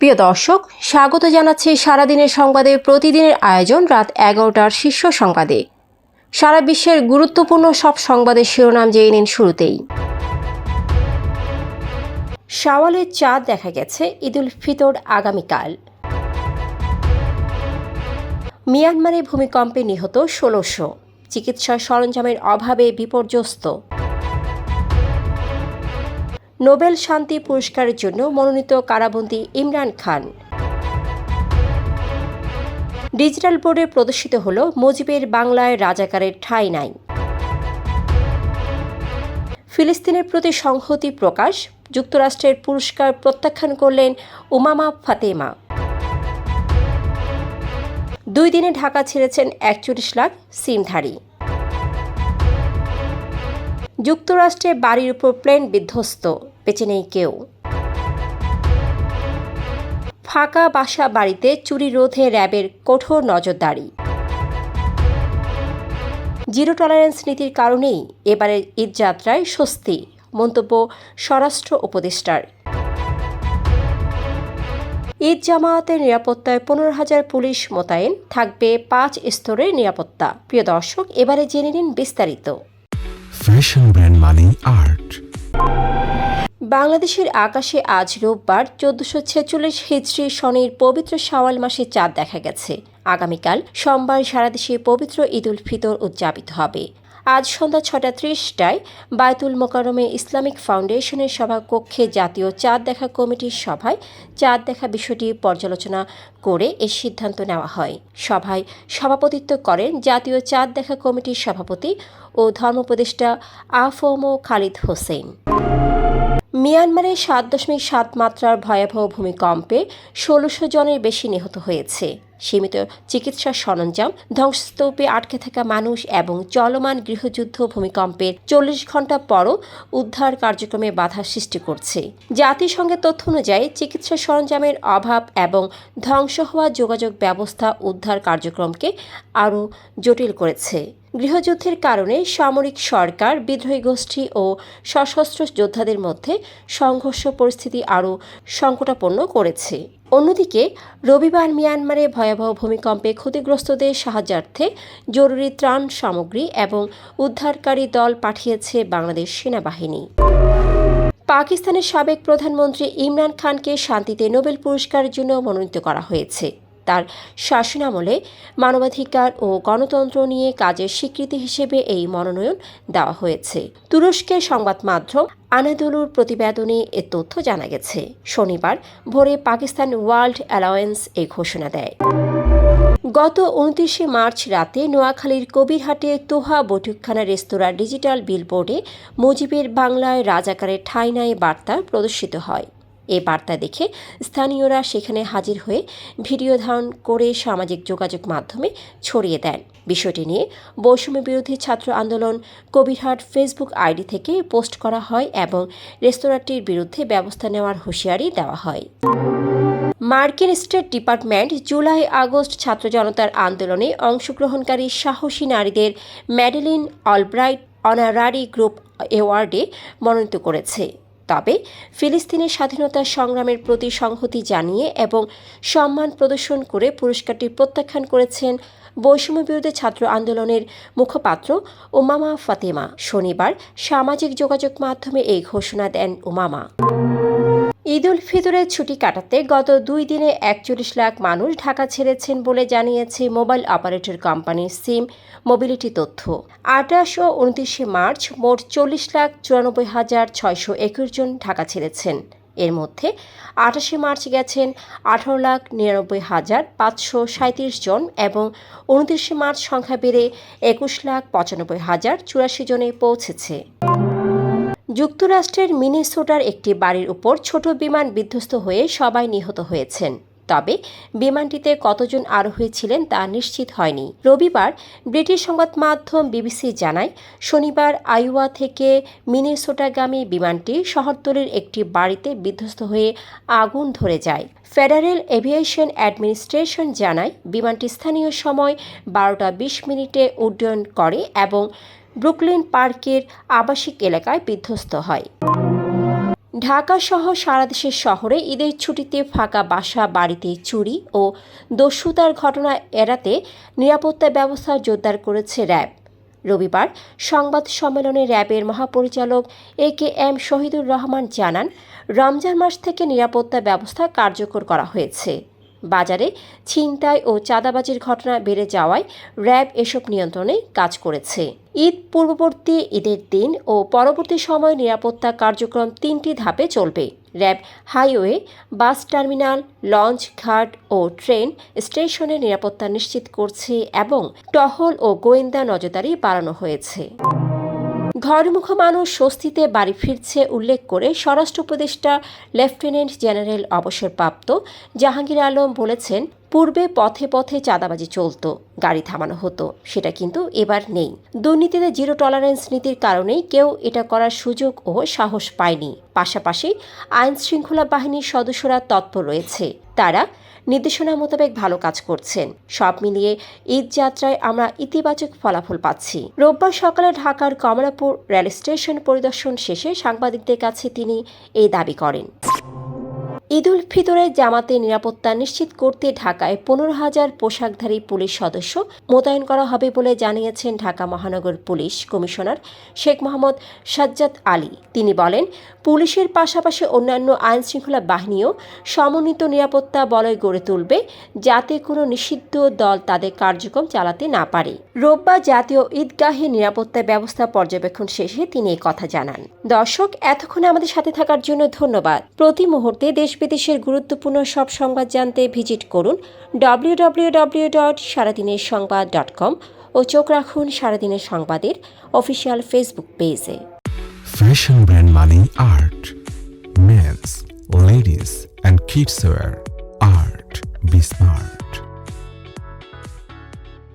প্রিয় দর্শক, স্বাগত জানাচ্ছি সারাদিনের সংবাদে। প্রতিদিনের আয়োজন রাত এগারোটার শীর্ষ সংবাদে। সারা বিশ্বের গুরুত্বপূর্ণ সব সংবাদের শিরোনাম জেনে নিন শুরুতেই। শাওয়ালের চাঁদ দেখা গেছে ঈদুল ফিতর আগামীকাল। মিয়ানমারে ভূমিকম্পে নিহত ষোলোশো। চিকিৎসা সরঞ্জামের অভাবে বিপর্যস্ত। নোবেল শান্তি পুরস্কারের জন্য মনোনীত কারাবন্দী ইমরান খান। ডিজিটাল বোর্ডে প্রদর্শিত হল মুজিবের বাংলায় রাজাকারের ঠাঁই নাই। ফিলিস্তিনের প্রতি সংহতি প্রকাশ, যুক্তরাষ্ট্রের পুরস্কার প্রত্যাখ্যান করলেন উমামা ফাতেমা। দুই দিনে ঢাকা ছেড়েছেন একচল্লিশ লাখ সিমধারী। যুক্তরাষ্ট্রে বাড়ির উপর প্লেন বিধ্বস্ত, বেঁচে নেই কেউ। ফাঁকা বাসা বাড়িতে চুরি রোধে র্যাবের কঠোর নজরদারি। জিরো টলারেন্স নীতির কারণেই এবারের ঈদযাত্রায় স্বস্তি, মন্তব্য স্বরাষ্ট্র উপদেষ্টার। ঈদ জামায়াতের নিরাপত্তায় পনেরো হাজার পুলিশ মোতায়েন, থাকবে পাঁচ স্তরের নিরাপত্তা। প্রিয় দর্শক, এবারে জেনে নিন বিস্তারিত। ফ্যাশন ব্র্যান্ড মানে আর্ট বাংলাদেশের আকাশে আজ রোববার চোদ্দশো ছেচল্লিশ হিজড়ি শনির পবিত্র শাওয়াল মাসে চাঁদ দেখা গেছে। আগামীকাল সোমবার সারাদেশে পবিত্র ঈদ উল ফিতর উদযাপিত হবে। আজ সন্ধ্যা ছটা ত্রিশটায় বায়তুল মোকারমে ইসলামিক ফাউন্ডেশনের সভাকক্ষে জাতীয় চাঁদ দেখা কমিটির সভায় চাঁদ দেখা বিষয়টি পর্যালোচনা করে এ সিদ্ধান্ত নেওয়া হয়। সভায় সভাপতিত্ব করেন জাতীয় চাঁদ দেখা কমিটির সভাপতি ও ধর্মোপদেষ্টা আফম খালিদ হোসেন। মিয়ানমারে সাত দশমিক সাত মাত্রার ভয়াবহ ভূমিকম্পে ষোলোশো জনের বেশি নিহত হয়েছে। সীমিত চিকিৎসা সরঞ্জাম, ধ্বংসস্তূপে আটকে থাকা মানুষ এবং চলমান গৃহযুদ্ধ ভূমিকম্পের চল্লিশ ঘণ্টা পরও উদ্ধার কার্যক্রমে বাধা সৃষ্টি করছে। জাতিসংঘের তথ্য অনুযায়ী চিকিৎসা সরঞ্জামের অভাব এবং ধ্বংস হওয়া যোগাযোগ ব্যবস্থা উদ্ধার কার্যক্রমকে আরও জটিল করেছে। গৃহযুদ্ধের কারণে সামরিক সরকার, বিদ্রোহী গোষ্ঠী ও সশস্ত্র যোদ্ধাদের মধ্যে সংঘর্ষ পরিস্থিতি আরও সংকটাপন্ন করেছে। অন্যদিকে, রবিবার মিয়ানমারে ভয়াবহ ভূমিকম্পে ক্ষতিগ্রস্তদের সাহায্যার্থে জরুরি ত্রাণ সামগ্রী এবং উদ্ধারকারী দল পাঠিয়েছে বাংলাদেশ সেনাবাহিনী। পাকিস্তানের সাবেক প্রধানমন্ত্রী ইমরান খানকে শান্তিতে নোবেল পুরস্কারের জন্য মনোনীত করা হয়েছে। তার শাসনামলে মানবাধিকার ও গণতন্ত্র নিয়ে কাজের স্বীকৃতি হিসেবে এই মনোনয়ন দেওয়া হয়েছে। তুরস্কের সংবাদ মাধ্যম আনাদুলুর প্রতিবেদনে এ তথ্য জানা গেছে। শনিবার ভোরে পাকিস্তান ওয়ার্ল্ড অ্যালায়েন্স এই ঘোষণা দেয়। গত উনত্রিশে মার্চ রাতে নোয়াখালীর কবিরহাটে তোহা বৈঠকখানা রেস্তোরাঁ ডিজিটাল বিলবোর্ডে মুজিবের বাংলায় রাজাকারের ঠাঁই নাই বার্তা প্রদর্শিত হয়। এ বার্তা দেখে স্থানীয়রা সেখানে হাজির হয়ে ভিডিও ধারণ করে সামাজিক যোগাযোগ মাধ্যমে ছড়িয়ে দেন। বিষয়টি নিয়ে বৈষম্য বিরোধী ছাত্র আন্দোলন কবিরহাট ফেসবুক আইডি থেকে পোস্ট করা হয় এবং রেস্তোরাঁটির বিরুদ্ধে ব্যবস্থা নেওয়ার হুঁশিয়ারি দেওয়া হয়। মার্কিন স্টেট ডিপার্টমেন্ট জুলাই আগস্ট ছাত্র জনতার আন্দোলনে অংশগ্রহণকারী সাহসী নারীদের ম্যাডেলিন অলব্রাইট অনারারি গ্রুপ অ্যাওয়ার্ডে মনোনীত করেছে। তবে ফিলিস্তিনের স্বাধীনতা সংগ্রামের প্রতি সংহতি জানিয়ে এবং সম্মান প্রদর্শন করে পুরস্কারটি প্রত্যাখ্যান করেছেন বৈষম্য বিরোধী ছাত্র আন্দোলনের মুখপাত্র ওমামা ফাতেমা। শনিবার সামাজিক যোগাযোগ মাধ্যমে এই ঘোষণা দেন উমামা। ঈদ উল ফিতরের ছুটি কাটাতে গত দুই দিনে একচল্লিশ লাখ মানুষ ঢাকা ছেড়েছেন বলে জানিয়েছে mobile operator company SIM mobility তথ্য। আঠাশ ও উনত্রিশে মার্চ মোট চল্লিশ লাখ চুরানব্বই হাজার ছয়শো একুশ জন ঢাকা ছেড়েছেন। এর মধ্যে আঠাশে মার্চ গেছেন আঠারো লাখ নিরানব্বই হাজার পাঁচশো সাঁত্রিশ জন এবং উনত্রিশে মার্চ সংখ্যা বেড়ে একুশ লাখ পঁচানব্বই হাজার চুরাশি জনে পৌঁছেছে। যুক্তরাষ্ট্রের মিনেসোটার একটি বাড়ির উপর ছোট বিমান বিধ্বস্ত হয়ে সবাই নিহত হয়েছেন। তবে বিমানটিতে কতজন আরোহী ছিলেন তা নিশ্চিত হয়নি। রবিবার ব্রিটিশ সংবাদ মাধ্যম বিবিসি জানায়, শনিবার আইওয়া থেকে মিনেসোটাগামী বিমানটি শহরতলির একটি বাড়িতে বিধ্বস্ত হয়ে আগুন ধরে যায়। ফেডারেল এভিয়েশন অ্যাডমিনিস্ট্রেশন জানায়, বিমানটি স্থানীয় সময় বারোটা বিশ মিনিটে উড্ডয়ন করে এবং ব্রুকলিন পার্কের আবাসিক এলাকায় বিধ্বস্ত হয়। ঢাকা সহ সারা দেশের শহরে ঈদের ছুটিতে ফাঁকা বাসা, বাড়িতে চুরি ও দস্যুতার ঘটনা এড়াতে নিরাপত্তা ব্যবস্থা জোরদার করেছে র্যাব। রবিবার সংবাদ সম্মেলনে র্যাবের মহাপরিচালক A K M Shahidur Rahman জানান, রমজান মাস থেকে নিরাপত্তা ব্যবস্থা কার্যকর করা হয়েছে। বাজারে ছিনতাই ও চাঁদাবাজির ঘটনা বেড়ে যাওয়ায় র্যাব এসব নিয়ন্ত্রণে কাজ করেছে। ঈদ পূর্ববর্তী ঈদের দিন ও পরবর্তী সময় নিরাপত্তা কার্যক্রম তিনটি ধাপে চলবে। RAB highway, bus terminal, launch ঘাট ও ট্রেন স্টেশনে নিরাপত্তা নিশ্চিত করছে এবং টহল ও গোয়েন্দা নজরদারি বাড়ানো হয়েছে। ঘরমুখ মানুষ স্বস্তিতে বাড়ি ফিরছে উল্লেখ করে স্বরাষ্ট্র উপদেষ্টা লেফটেন্যান্ট জেনারেল অবসরপ্রাপ্ত জাহাঙ্গীর আলম বলেছেন, পূর্বে পথে পথে চাঁদাবাজি চলত, গাড়ি থামানো হতো, সেটা কিন্তু এবার নেই। দুর্নীতিতে জিরো টলারেন্স নীতির কারণেই কেউ এটা করার সুযোগ ও সাহস পায়নি। পাশাপাশি আইন শৃঙ্খলা বাহিনীর সদস্যরা তৎপর রয়েছে। তারা নির্দেশনা মোতাবেক ভালো কাজ করছেন। সব মিলিয়ে ঈদ যাত্রায় আমরা ইতিবাচক ফলাফল পাচ্ছি। রোববার সকালে ঢাকার কমলাপুর রেল স্টেশন পরিদর্শন শেষে সাংবাদিকদের কাছে তিনি এই দাবি করেন। ঈদ উল ফিতরের জামাতে নিরাপত্তা নিশ্চিত করতে ঢাকায় পনেরো হাজার পোশাকধারী পুলিশ সদস্য মোতায়েন করা হবে বলে জানিয়েছেন ঢাকা মহানগর পুলিশ কমিশনার শেখ মোহাম্মদ সাজ্জাদ আলী। তিনি বলেন, পুলিশের পাশাপাশি অন্যান্য আইন শৃঙ্খলা বাহিনীও সমন্বিত নিরাপত্তা বলয় গড়ে তুলবে যাতে কোনো নিষিদ্ধ দল তাদের কার্যক্রম চালাতে না পারে। রোববার জাতীয় ঈদগাহে নিরাপত্তা ব্যবস্থা পর্যবেক্ষণ শেষে তিনি কথা জানান। দর্শক, এতক্ষণে আমাদের সাথে থাকার জন্য ধন্যবাদ। প্রতি মুহূর্তে দেশ বিদেশের গুরুত্বপূর্ণ সব সংবাদ জানতে ভিজিট করুন ডব্লিউ ও চোখ রাখুন সারাদিনের সংবাদের অফিসিয়াল ফেসবুক পেজে ফ্যাশন ব্র্যান্ড মানে Art men's ladies and kids wear Art B smart.